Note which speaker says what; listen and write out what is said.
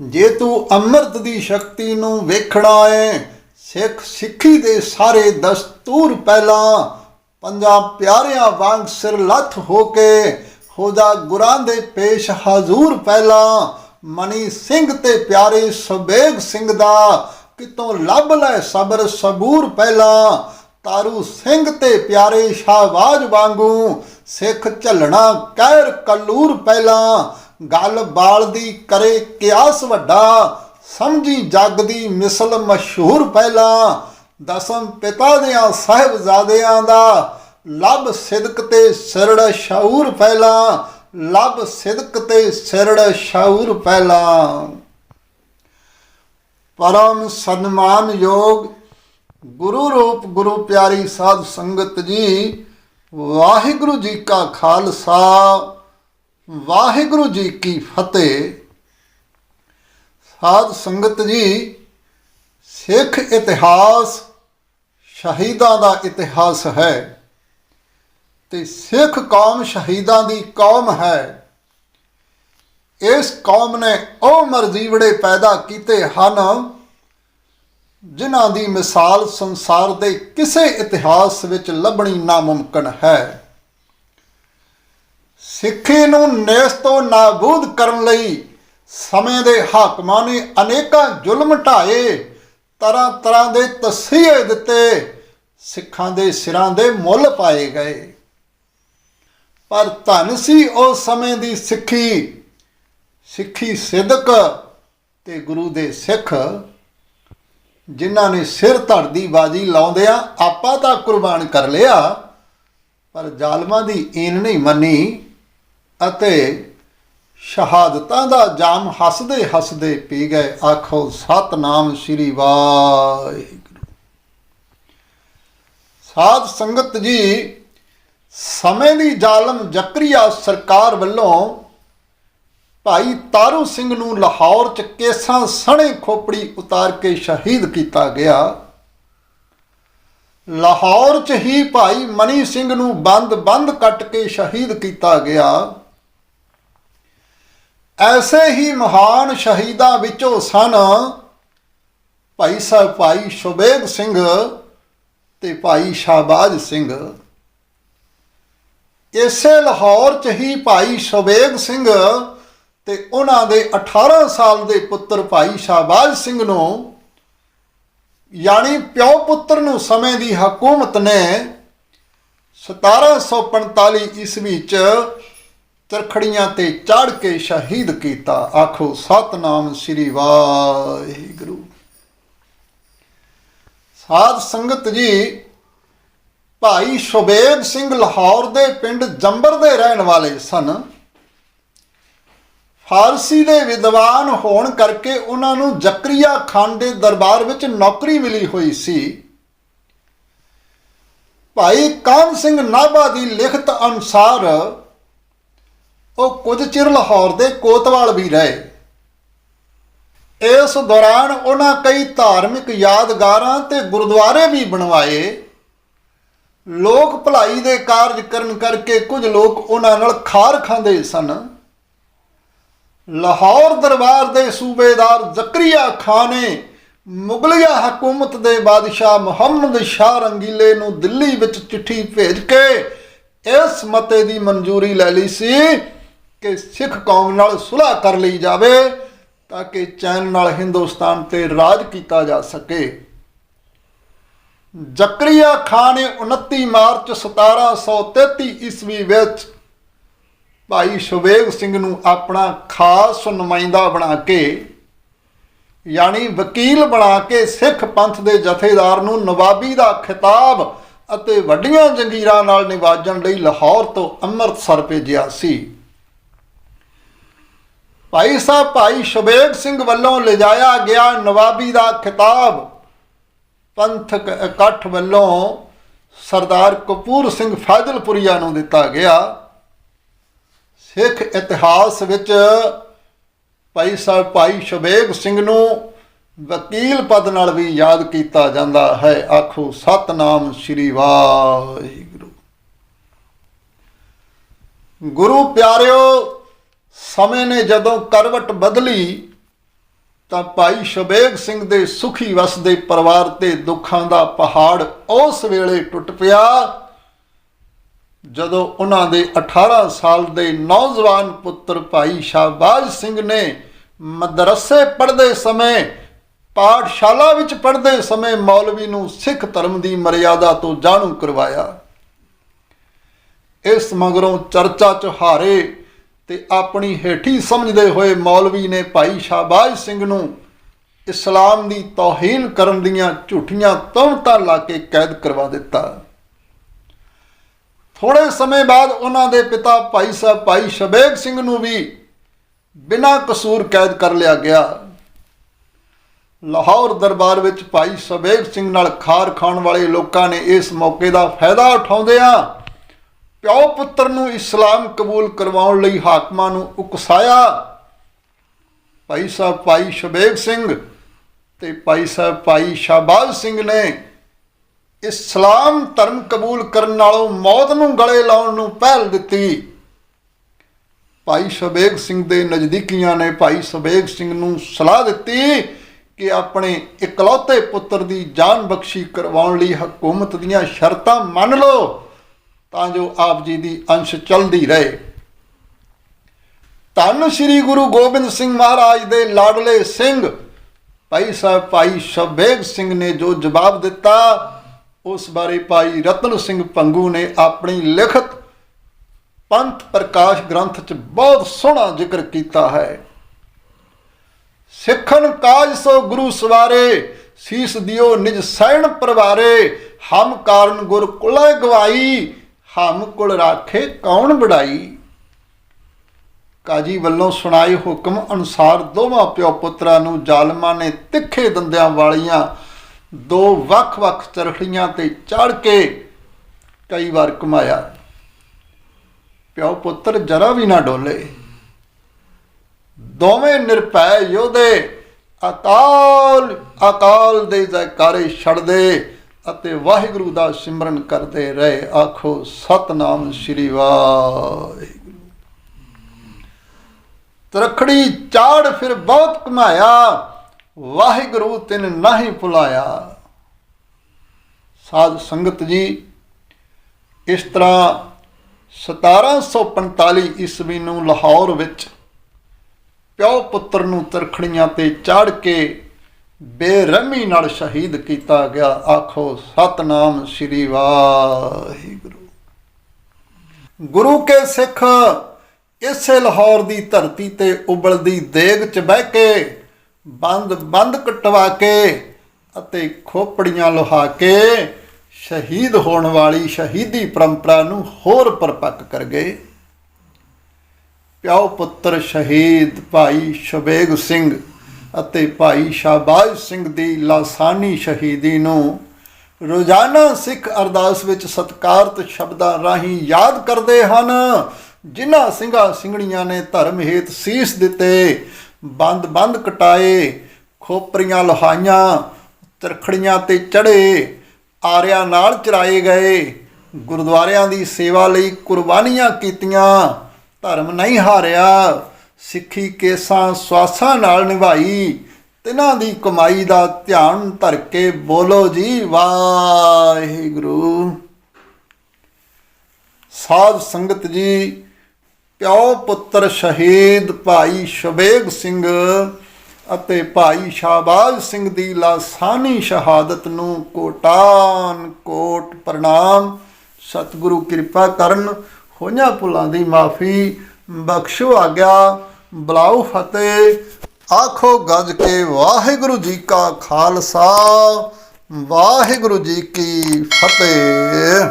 Speaker 1: ਜੇ ਤੂੰ ਅੰਮ੍ਰਿਤ ਦੀ ਸ਼ਕਤੀ ਨੂੰ ਵੇਖਣਾ ਏ, ਸਿੱਖ ਸਿੱਖੀ ਦੇ ਸਾਰੇ ਦਸਤੂਰ ਪਹਿਲਾਂ ਪੰਜਾਂ ਪਿਆਰਿਆਂ ਵਾਂਗ ਸਿਰ ਲੱਥ ਹੋ ਕੇ ਹੋਦਾ ਗੁਰਾਂ ਦੇ ਪੇਸ਼ ਹਾਜ਼ੂਰ ਪਹਿਲਾਂ, ਮਨੀ ਸਿੰਘ ਤੇ ਪਿਆਰੇ ਸੁਬੇਗ ਸਿੰਘ ਦਾ ਕਿਤੋਂ ਲੱਭ ਲੈ ਸਬਰ ਸਬੂਰ ਪਹਿਲਾਂ, ਤਾਰੂ ਸਿੰਘ ਤੇ ਪਿਆਰੇ ਸ਼ਾਹਬਾਜ਼ ਵਾਂਗੂ ਸਿੱਖ ਝੱਲਣਾ ਕਹਿਰ ਕਲੂਰ ਪਹਿਲਾਂ ਗੱਲ ਬਾਲ ਦੀ ਕਰੇ ਕਿਆਸ ਵੱਡਾ, ਸਮਝੀ ਜੱਗ ਦੀ ਮਿਸਲ ਮਸ਼ਹੂਰ ਪਹਿਲਾਂ। ਦਸਮ ਪਿਤਾ ਦਿਆਂ ਸਾਹਿਬਜ਼ਾਦਿਆਂ ਦਾ ਲੱਭ ਸਿਦਕ ਤੇ ਸਿਰੜ ਸ਼ਾਊਰ ਪਹਿਲਾਂ। ਲੱਭ ਸਿਦਕ ਤੇ ਸਿਰੜ ਸ਼ਾਊਰ ਪਹਿਲਾਂ। ਪਰਮ ਸਨਮਾਨ ਯੋਗ ਗੁਰੂ ਰੂਪ ਗੁਰੂ ਪਿਆਰੀ ਸਾਧ ਸੰਗਤ ਜੀ, ਵਾਹਿਗੁਰੂ ਜੀ ਕਾ ਖਾਲਸਾ। ਵਾਹਿਗੁਰੂ ਜੀ ਕੀ ਫਤਿਹ। ਸਾਧ ਸੰਗਤ ਜੀ, ਸਿੱਖ ਇਤਿਹਾਸ ਸ਼ਹੀਦਾਂ ਦਾ ਇਤਿਹਾਸ ਹੈ ਤੇ ਸਿੱਖ ਕੌਮ ਸ਼ਹੀਦਾਂ ਦੀ ਕੌਮ ਹੈ। ਇਸ ਕੌਮ ਨੇ ਉਹ ਮਰਜ਼ੀਵੜੇ ਪੈਦਾ ਕੀਤੇ ਹਨ ਜਿਨ੍ਹਾਂ ਦੀ ਮਿਸਾਲ ਸੰਸਾਰ ਦੇ ਕਿਸੇ ਇਤਿਹਾਸ ਵਿੱਚ ਲੱਭਣੀ ਨਾਮੁਮਕਨ ਹੈ। ਸਿੱਖੀ ਨੂੰ ਨੇਸ ਤੋਂ ਨਾਬੂਦ ਕਰਨ ਲਈ ਸਮੇਂ ਦੇ ਹਾਕਮਾਂ ਨੇ ਅਨੇਕਾਂ ਜ਼ੁਲਮ ਢਾਏ, ਤਰ੍ਹਾਂ ਤਰ੍ਹਾਂ ਦੇ ਤਸੀਹੇ ਦਿੱਤੇ, ਸਿੱਖਾਂ ਦੇ ਸਿਰਾਂ ਦੇ ਮੁੱਲ ਪਾਏ ਗਏ। ਪਰ ਧਨ ਸੀ ਉਸ ਸਮੇਂ ਦੀ ਸਿੱਖੀ ਸਿੱਖੀ ਸਿਦਕ ਤੇ ਗੁਰੂ ਦੇ ਸਿੱਖ, ਜਿਨ੍ਹਾਂ ਨੇ ਸਿਰ ਧੜ ਦੀ ਬਾਜੀ ਲਾਉਂਦਿਆਂ ਆਪਾਂ ਤਾਂ ਕੁਰਬਾਨ ਕਰ ਲਿਆ, ਪਰ ਜ਼ਾਲਮਾਂ ਦੀ ਈਨ ਨਹੀਂ ਮੰਨੀ। ਅਤੇ ਸ਼ਹਾਦਤਾਂ ਦਾ ਜਾਮ ਹੱਸਦੇ ਹੱਸਦੇ ਪੀ ਗਏ। ਆਖੋ, ਸਤਨਾਮ ਸ੍ਰੀ ਵਾਹਿਗੁਰੂ। ਸਾਧ ਸੰਗਤ ਜੀ, ਸਮੇਂ ਦੀ ਜ਼ਾਲਮ ਜ਼ਕਰੀਆ ਸਰਕਾਰ ਵੱਲੋਂ ਭਾਈ ਤਾਰੂ ਸਿੰਘ ਨੂੰ ਲਾਹੌਰ ਚ ਕੇਸਾਂ ਸਣੇ ਖੋਪੜੀ ਉਤਾਰ ਕੇ ਸ਼ਹੀਦ ਕੀਤਾ ਗਿਆ। ਲਾਹੌਰ ਚ ਹੀ ਭਾਈ ਮਨੀ ਸਿੰਘ ਨੂੰ ਬੰਦ-ਬੰਦ ਕੱਟ ਕੇ ਸ਼ਹੀਦ ਕੀਤਾ ਗਿਆ। ਐਸੇ ਹੀ ਮਹਾਨ ਸ਼ਹੀਦਾਂ ਵਿੱਚੋਂ ਸਨ ਭਾਈ ਸਾਹਿਬ ਭਾਈ ਸ਼ੁਬੇਗ ਸਿੰਘ ਤੇ ਭਾਈ ਸ਼ਾਹਬਾਜ਼ ਸਿੰਘ। ਇਸੇ ਲਾਹੌਰ ਚ ਹੀ ਭਾਈ ਸ਼ੁਬੇਗ ਸਿੰਘ ਤੇ ਉਹਨਾਂ ਦੇ 18 ਸਾਲ ਦੇ ਪੁੱਤਰ ਭਾਈ ਸ਼ਾਹਬਾਜ਼ ਸਿੰਘ ਨੂੰ, ਯਾਨੀ ਪਿਓ ਪੁੱਤਰ ਨੂੰ ਸਮੇਂ ਦੀ ਹਕੂਮਤ ਨੇ 1745 ਈਸਵੀ ਚ ਚਰਖੜੀਆਂ ਤੇ ਚੜ ਕੇ ਸ਼ਹੀਦ ਕੀਤਾ। ਆਖੋ, ਸਤਨਾਮ ਸ੍ਰੀ ਵਾਹਿਗੁਰੂ। ਸਾਧ ਸੰਗਤ ਜੀ, ਭਾਈ ਸ਼ੁਬੇਗ ਸਿੰਘ ਲਾਹੌਰ ਦੇ ਪਿੰਡ ਜੰਬਰ ਦੇ ਰਹਿਣ ਵਾਲੇ ਸਨ। ਫਾਰਸੀ ਦੇ ਵਿਦਵਾਨ ਹੋਣ ਕਰਕੇ ਉਹਨਾਂ ਨੂੰ ਜ਼ਕਰੀਆ ਖਾਨ ਦੇ ਦਰਬਾਰ ਵਿੱਚ ਨੌਕਰੀ ਮਿਲੀ ਹੋਈ ਸੀ। ਭਾਈ ਕਾਮ ਸਿੰਘ ਨਾਭਾ ਦੀ ਲਿਖਤ ਅਨੁਸਾਰ ਉਹ ਕੁਝ ਚਿਰ ਲਾਹੌਰ ਦੇ ਕੋਤਵਾਲ ਵੀ ਰਹੇ। ਇਸ ਦੌਰਾਨ ਉਹਨਾਂ ਕਈ ਧਾਰਮਿਕ ਯਾਦਗਾਰਾਂ ਤੇ ਗੁਰਦੁਆਰੇ ਵੀ ਬਣਵਾਏ। ਲੋਕ ਭਲਾਈ ਦੇ ਕਾਰਜ ਕਰਨ ਕਰਕੇ ਕੁਝ ਲੋਕ ਉਹਨਾਂ ਨਾਲ ਖਾਰ ਖਾਂਦੇ ਸਨ। ਲਾਹੌਰ ਦਰਬਾਰ ਦੇ ਸੂਬੇਦਾਰ ਜ਼ਕਰੀਆ ਖਾਨ ਨੇ ਮੁਗਲਿਆ ਹਕੂਮਤ ਦੇ ਬਾਦਸ਼ਾਹ ਮੁਹੰਮਦ ਸ਼ਾਹ ਰੰਗੀਲੇ ਨੂੰ ਦਿੱਲੀ ਵਿੱਚ ਚਿੱਠੀ ਭੇਜ ਕੇ ਇਸ ਮਤੇ ਦੀ ਮਨਜ਼ੂਰੀ ਲੈ ਲਈ ਸੀ ਕਿ ਸਿੱਖ ਕੌਮ ਨਾਲ ਸੁਲ੍ਹਾ ਕਰ ਲਈ ਜਾਵੇ ਤਾਂ ਕਿ ਚੈਨ ਨਾਲ ਹਿੰਦੁਸਤਾਨ ਤੇ ਰਾਜ ਕੀਤਾ ਜਾ ਸਕੇ। ਜ਼ਕਰੀਆ ਖਾਨ ਨੇ 29 ਮਾਰਚ 1733 ਈਸਵੀ ਵਿੱਚ ਭਾਈ ਸ਼ੁਬੇਗ ਸਿੰਘ ਨੂੰ ਆਪਣਾ ਖਾਸ ਨੁਮਾਇੰਦਾ ਬਣਾ ਕੇ, ਯਾਨੀ ਵਕੀਲ ਬਣਾ ਕੇ ਸਿੱਖ ਪੰਥ ਦੇ ਜਥੇਦਾਰ ਨੂੰ ਨਵਾਬੀ ਦਾ ਖਿਤਾਬ ਅਤੇ ਵੱਡੀਆਂ ਜੰਗੀਰਾਂ ਨਾਲ ਨਿਵਾਜਣ ਲਈ ਲਾਹੌਰ ਤੋਂ ਅੰਮ੍ਰਿਤਸਰ ਭੇਜਿਆ ਸੀ। ਭਾਈ ਸਾਹਿਬ, ਭਾਈ ਸ਼ੁਬੇਗ ਸਿੰਘ ਵੱਲੋਂ ਲਿਜਾਇਆ ਗਿਆ ਨਵਾਬੀ ਦਾ ਖਿਤਾਬ ਪੰਥਕ ਇਕੱਠ ਵੱਲੋਂ ਸਰਦਾਰ ਕਪੂਰ ਸਿੰਘ ਫਾਜ਼ਲਪੁਰੀਆ ਨੂੰ ਦਿੱਤਾ ਗਿਆ। ਸਿੱਖ ਇਤਿਹਾਸ ਵਿੱਚ ਭਾਈ ਸਾਹਿਬ, ਭਾਈ ਸ਼ਬੇਗ ਸਿੰਘ ਨੂੰ ਵਕੀਲ ਪਦ ਨਾਲ ਵੀ ਯਾਦ ਕੀਤਾ ਜਾਂਦਾ ਹੈ। ਆਖੋ, ਸਤਨਾਮ ਸ੍ਰੀ ਵਾਹਿਗੁਰੂ। ਗੁਰੂ ਪਿਆਰਿਓ ਸਮੇਂ ਨੇ ਜਦੋਂ ਕਰਵਟ ਬਦਲੀ, ਤਾਂ ਭਾਈ ਸ਼ਬੇਗ ਸਿੰਘ ਦੇ ਸੁਖੀ ਵਸਦੇ ਪਰਿਵਾਰ ਤੇ ਦੁੱਖਾਂ ਦਾ ਪਹਾੜ ਉਸ ਵੇਲੇ ਟੁੱਟ ਪਿਆ, ਜਦੋਂ ਉਹਨਾਂ ਦੇ 18 ਸਾਲ ਦੇ ਨੌਜਵਾਨ ਪੁੱਤਰ ਭਾਈ ਸ਼ਾਹਬਾਜ਼ ਸਿੰਘ ਨੇ ਮਦਰਸੇ ਪੜ੍ਹਦੇ ਸਮੇਂ, ਪਾਠਸ਼ਾਲਾ ਵਿੱਚ ਪੜ੍ਹਦੇ ਸਮੇਂ ਮੌਲਵੀ ਨੂੰ ਸਿੱਖ ਧਰਮ ਦੀ ਮਰਿਆਦਾ ਤੋਂ ਜਾਣੂ ਕਰਵਾਇਆ। ਇਸ ਮਗਰੋਂ ਚਰਚਾ ਚ ਹਾਰੇ ਤੇ ਆਪਣੀ ਹੇਠੀ ਸਮਝਦੇ ਹੋਏ ਮੌਲਵੀ ਨੇ ਭਾਈ ਸ਼ਾਹਬਾਜ਼ ਸਿੰਘ ਨੂੰ ਇਸਲਾਮ ਦੀ ਤੋਹੀਨ ਕਰਨ ਦੀਆਂ ਝੂਠੀਆਂ ਤਹਮਤਾਂ ਲਾ ਕੇ ਕੈਦ ਕਰਵਾ ਦਿੱਤਾ। ਥੋੜੇ ਸਮੇਂ ਬਾਅਦ ਉਹਨਾਂ ਦੇ ਪਿਤਾ ਭਾਈ ਸਾਹਿਬ ਭਾਈ ਸ਼ਬੇਗ ਸਿੰਘ ਨੂੰ ਵੀ ਬਿਨਾਂ ਕਸੂਰ ਕੈਦ ਕਰ ਲਿਆ ਗਿਆ। ਲਾਹੌਰ ਦਰਬਾਰ ਵਿੱਚ ਭਾਈ ਸ਼ਬੇਗ ਸਿੰਘ ਨਾਲ ਖਾਰ ਖਾਣ ਵਾਲੇ ਲੋਕਾਂ ਨੇ ਇਸ ਮੌਕੇ ਦਾ ਫਾਇਦਾ ਉਠਾਉਂਦਿਆਂ ਪਿਓ ਪੁੱਤਰ ਨੂੰ ਇਸਲਾਮ ਕਬੂਲ ਕਰਵਾਉਣ ਲਈ ਹਾਕਮਾਂ ਨੂੰ ਉਕਸਾਇਆ। ਭਾਈ ਸਾਹਿਬ ਭਾਈ ਸ਼ਬੇਗ ਸਿੰਘ ਤੇ ਭਾਈ ਸਾਹਿਬ ਭਾਈ ਸ਼ਾਬਾਜ਼ ਸਿੰਘ ਨੇ ਇਸਲਾਮ ਧਰਮ ਕਬੂਲ ਕਰਨ ਨਾਲੋਂ ਮੌਤ ਨੂੰ ਗਲੇ ਲਾਉਣ ਨੂੰ ਪਹਿਲ ਦਿੱਤੀ। ਭਾਈ ਸ਼ਬੇਗ ਸਿੰਘ ਦੇ ਨਜ਼ਦੀਕੀਆਂ ਨੇ ਭਾਈ ਸ਼ਬੇਗ ਸਿੰਘ ਨੂੰ ਸਲਾਹ ਦਿੱਤੀ ਕਿ ਆਪਣੇ ਇਕਲੌਤੇ ਪੁੱਤਰ ਦੀ ਜਾਨ ਬਖਸ਼ੀ ਕਰਵਾਉਣ ਲਈ ਹਕੂਮਤ ਦੀਆਂ ਸ਼ਰਤਾਂ ਮੰਨ ਲਓ। ਤਾਂ ਜੋ ਆਪ ਜੀ ਦੀ ਅੰਸ਼ ਚਲਦੀ ਰਹੇ। ਧੰਨ ਸ੍ਰੀ ਗੁਰੂ ਗੋਬਿੰਦ ਸਿੰਘ ਮਹਾਰਾਜ ਦੇ ਲਾਡਲੇ ਸਿੰਘ, ਭਾਈ ਸਾਹਿਬ ਭਾਈ ਸ਼ਬੇਗ ਸਿੰਘ ਨੇ ਜੋ ਜਵਾਬ ਦਿੱਤਾ, ਉਸ ਬਾਰੇ ਭਾਈ ਰਤਨ ਸਿੰਘ ਪੰਗੂ ਨੇ ਆਪਣੀ ਲਿਖਤ ਪੰਥ ਪ੍ਰਕਾਸ਼ ਗ੍ਰੰਥ 'ਚ ਬਹੁਤ ਸੋਹਣਾ ਜ਼ਿਕਰ ਕੀਤਾ ਹੈ। ਸਿੱਖਣ ਕਾਜ ਸੋ ਗੁਰੂ ਸਵਾਰੇ, ਸੀਸ ਦਿਓ ਨਿਜ ਸੈਣ ਪਰਵਾਰੇ, ਹਮ ਕਾਰਨ ਗੁਰ ਕੁਲੇ ਗਵਾਈ ਹਮ ਕੁਲ ਰਾਖੇ ਕੌਣ ਬੜਾਈ ਕਾਜੀ ਵੱਲੋਂ ਸੁਣਾਏ ਹੁਕਮ ਅਨੁਸਾਰ ਦੋਵਾਂ ਪਿਓ ਪੁੱਤਰਾਂ ਨੂੰ ਜ਼ਾਲਮਾਂ ਨੇ ਤਿੱਖੇ ਦੰਦਿਆਂ ਵਾਲੀਆਂ ਦੋ ਵੱਖ-ਵੱਖ ਚਰਖੜੀਆਂ ਤੇ ਚੜ ਕੇ ਕਈ ਵਾਰ ਕਮਾਇਆ ਪਿਓ ਪੁੱਤਰ ਜਰਾ ਵੀ ਨਾ ਡੋਲੇ। ਦੋਵੇਂ ਨਿਰਭੈ ਯੋਧੇ ਅਕਾਲ ਅਕਾਲ ਦੇ ਜੈਕਾਰੇ ਛੜਦੇ ਅਤੇ ਵਾਹਿਗੁਰੂ ਦਾ ਸਿਮਰਨ ਕਰਦੇ ਰਹੇ। ਆਖੋ, ਸਤਨਾਮ ਸ੍ਰੀ ਵਾਹਿਗੁਰੂ। ਤਰਖੜੀ ਚਾੜ ਫਿਰ ਬਹੁਤ ਕਮਾਇਆ ਵਾਹਿਗੁਰੂ ਤਿਨ ਨਹੀਂ ਭੁਲਾਇਆ ਸਾਧ ਸੰਗਤ ਜੀ, ਇਸ ਤਰ੍ਹਾਂ 1745 ਈਸਵੀ ਨੂੰ ਲਾਹੌਰ ਵਿੱਚ ਪਿਓ ਪੁੱਤਰ ਨੂੰ ਤਰਖੜੀਆਂ ਤੇ ਚਾੜ ਕੇ ਬੇਰਹਿਮੀ ਨਾਲ ਸ਼ਹੀਦ ਕੀਤਾ ਗਿਆ। ਆਖੋ, ਸਤਨਾਮ ਸ੍ਰੀ ਵਾਹਿਗੁਰੂ। ਗੁਰੂ ਕੇ ਸਿੱਖ ਇਸੇ ਲਾਹੌਰ ਦੀ ਧਰਤੀ ਤੇ ਉਬਲਦੀ ਦੇਗ 'ਚ ਬਹਿ ਕੇ ਬੰਦ ਬੰਦ ਕਟਵਾ ਕੇ ਅਤੇ ਖੋਪੜੀਆਂ ਲੋਹਾ ਕੇ ਸ਼ਹੀਦ ਹੋਣ ਵਾਲੀ ਸ਼ਹੀਦੀ ਪਰੰਪਰਾ ਨੂੰ ਹੋਰ ਪਰਪੱਕ ਕਰ ਗਏ। ਪਿਓ ਪੁੱਤਰ ਸ਼ਹੀਦ ਭਾਈ ਸ਼ਬੇਗ ਸਿੰਘ ਅਤੇ ਭਾਈ ਸ਼ਾਬਾਜ਼ ਸਿੰਘ ਦੀ ਲਾਸਾਨੀ ਸ਼ਹੀਦੀ ਨੂੰ ਰੋਜ਼ਾਨਾ ਸਿੱਖ ਅਰਦਾਸ ਵਿੱਚ ਸਤਕਾਰਤ ਸ਼ਬਦਾਂ ਰਾਹੀਂ ਯਾਦ ਕਰਦੇ ਹਨ, ਜਿਨ੍ਹਾਂ ਸਿੰਘਾਂ ਸਿੰਘਣੀਆਂ ਨੇ ਧਰਮ ਹੇਤ ਸੀਸ ਦਿੱਤੇ, ਬੰਦ ਬੰਦ ਕਟਾਏ, ਖੋਪਰੀਆਂ ਲਹਾਈਆਂ, ਤਰਖੜੀਆਂ ਤੇ ਚੜੇ, ਆਰਿਆਂ ਨਾਲ ਚਰਾਏ ਗਏ, ਗੁਰਦੁਆਰਿਆਂ ਦੀ ਸੇਵਾ ਲਈ ਕੁਰਬਾਨੀਆਂ ਕੀਤੀਆਂ, ਧਰਮ ਨਹੀਂ ਹਾਰਿਆ। ਸਿੱਖੀ ਕੇਸਾਂ ਸਵਾਸਾਂ ਨਾਲ ਨਿਭਾਈ। ਤਿਨਾਂ ਦੀ ਕਮਾਈ ਦਾ ਧਿਆਨ ਧਰ ਕੇ ਬੋਲੋ ਜੀ, ਵਾਹਿਗੁਰੂ। ਸਾਧ ਸੰਗਤ ਜੀ, ਪਿਓ ਪੁੱਤਰ ਸ਼ਹੀਦ ਭਾਈ ਸ਼ਬੇਗ ਸਿੰਘ ਅਤੇ ਭਾਈ ਸ਼ਾਬਾਜ਼ ਸਿੰਘ ਦੀ ਲਾਸਾਨੀ ਸ਼ਹਾਦਤ ਨੂੰ ਕੋਟਾਨ ਕੋਟ ਪ੍ਰਣਾਮ। ਸਤਿਗੁਰੂ ਕਿਰਪਾ ਕਰਨ, ਹੋਈਆਂ ਭੁੱਲਾਂ ਦੀ ਮਾਫੀ ਬਖਸ਼ੋ ਆਗਿਆ ਬਲਾਉ ਫਤਿਹ, ਆਖੋ ਗੱਜ ਕੇ ਵਾਹਿਗੁਰੂ ਜੀ ਕਾ ਖਾਲਸਾ, ਵਾਹਿਗੁਰੂ ਜੀ ਕੀ ਫਤਿਹ।